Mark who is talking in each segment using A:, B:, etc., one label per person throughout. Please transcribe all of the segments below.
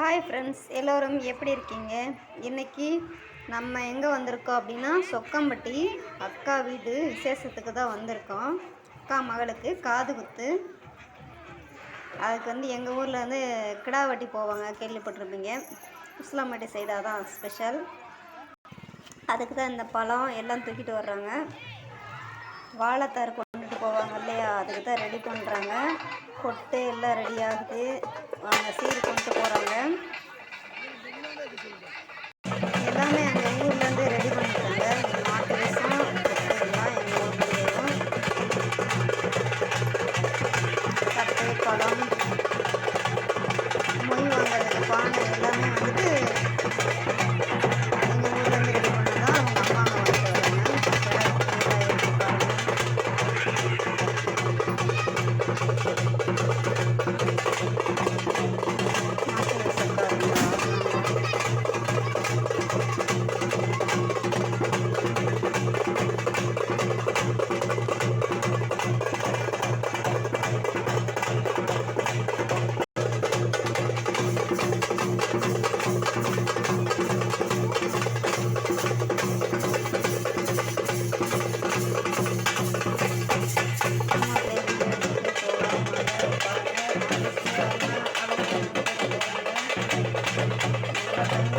A: Hi friends எல்லோரும் எப்படி இருக்கீங்க? இன்றைக்கி நம்ம எங்கே வந்திருக்கோம் அப்படின்னா சொக்கம்பட்டி அக்கா வீடு விசேஷத்துக்கு தான் வந்திருக்கோம். அக்கா மகளுக்கு காது குத்து. அதுக்கு வந்து எங்கள் ஊரில் வந்து கிடா வெட்டி போவாங்க கேள்விப்பட்டிருப்பீங்க. உஸ்லாம்பட்டி சைடாக தான் ஸ்பெஷல் அதுக்கு தான் இந்த பழம் எல்லாம் தூக்கிட்டு வர்றாங்க. வாழைத்தார் கொண்டுட்டு போவாங்க இல்லையா? அதுக்கு தான் ரெடி பண்ணுறாங்க கொட்டு எல்லாம் ரெடி ஆகுது. வாங்க சீர் கொண்டு போகிறாங்க எல்லாமே எங்கள் ஊர்லேருந்து Thank you.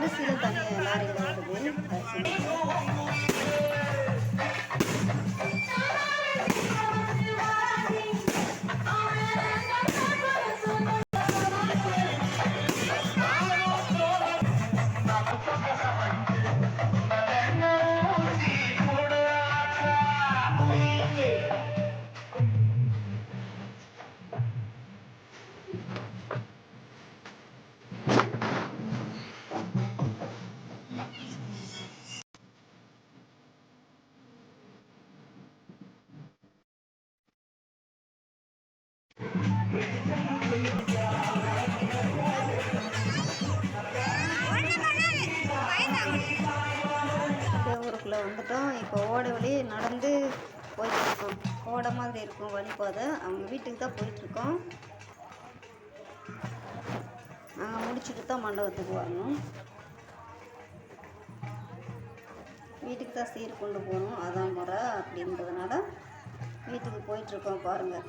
A: அரிசியில் தனியாக லாரியில் வருது அரிசி. ஊருக்குள்ளே வந்துட்டோம். இப்போ ஓட வழி நடந்து போயிட்டுருக்கோம் ஓட மாதிரி இருக்கும் வழிபாதை அவங்க வீட்டுக்கு தான் போயிட்டுருக்கோம் நாங்கள் முடிச்சுட்டு தான் மண்டபத்துக்கு வரணும். வீட்டுக்கு தான் சீர் கொண்டு போகணும். அதான் முறை அப்படின்றதுனால வீட்டுக்கு போயிட்டுருக்கோம் பாருங்கள்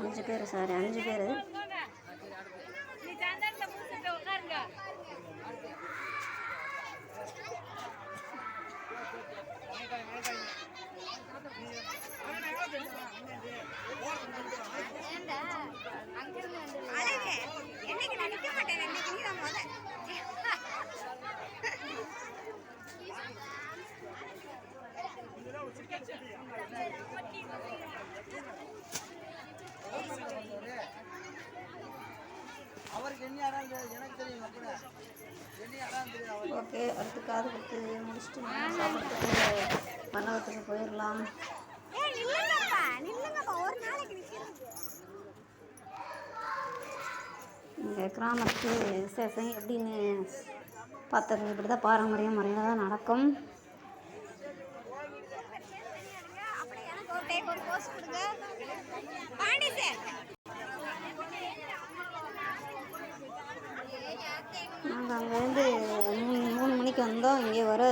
A: அஞ்சு பேர் சார் அஞ்சு பேர். ஓகே அடுத்து காது குத்து முடிச்சுட்டு சாப்பிட்றதுக்கு மண்டபத்துக்கு போயிடலாம். இந்த கிராமத்து விசேஷம் எப்படின்னு பார்த்துருங்க இப்படி தான் பாரம்பரிய முறையில் தான் நடக்கும்
B: அப்படியே எனக்கு ஒரு டைம் ஒரு போஸ் கொடுங்க பாண்டி சார்
A: நாங்கள் அங்கேருந்து மூணு மூணு மணிக்கு வந்தோம். இங்கே வர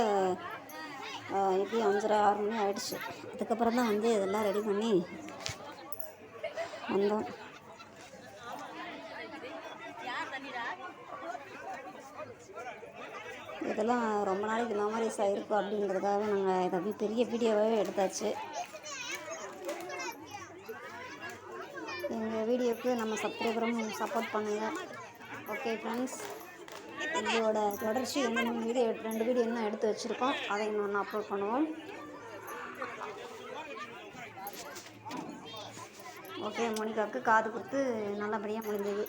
A: எப்படியும் அஞ்சரை ஆறு மணி ஆகிடுச்சு அதுக்கப்புறம் தான் வந்து இதெல்லாம் ரெடி பண்ணி வந்தோம். இதெல்லாம் ரொம்ப நாளைக்கு மெமரிஸாக இருக்கும் அப்படிங்கிறதுக்காக நாங்கள் இதை அப்படியே பெரிய வீடியோவாகவே எடுத்தாச்சு. எங்கள் வீடியோவுக்கு நம்ம சப்ஸ்கிரைபரும் சப்போர்ட் பண்ணுங்கள் ஓகே ஃப்ரெண்ட்ஸ் இதோட தொடர்ச்சி ரெண்டு மீது வீடியோ ரெண்டு வீடியோ இன்னும் எடுத்து வச்சுருக்கோம். அதை இன்னொன்று அப்லோட் பண்ணுவோம். ஓகே மோனிகாவுக்கு காது கொடுத்து நல்லபடியாக முடிஞ்சது.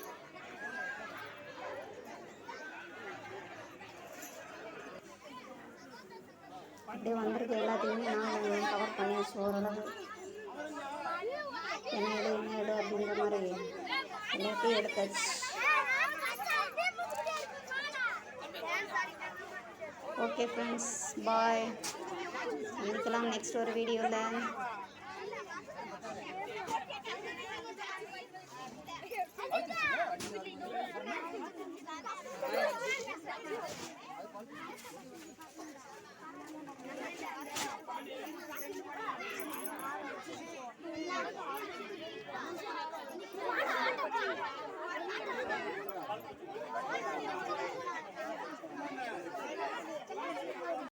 A: அப்படியே வந்திருக்க எல்லாத்தையுமே நான் கவர் பண்ணியாச்சு ஓரளவு என்ன எடு என்ன எடு அப்படின்ற மாதிரி எல்லாத்தையும் எடுத்தாச்சு. ஓகே ஃப்ரெண்ட்ஸ் பாய் இருக்கலாம் நெக்ஸ்ட் ஒரு வீடியோவில் Thank you.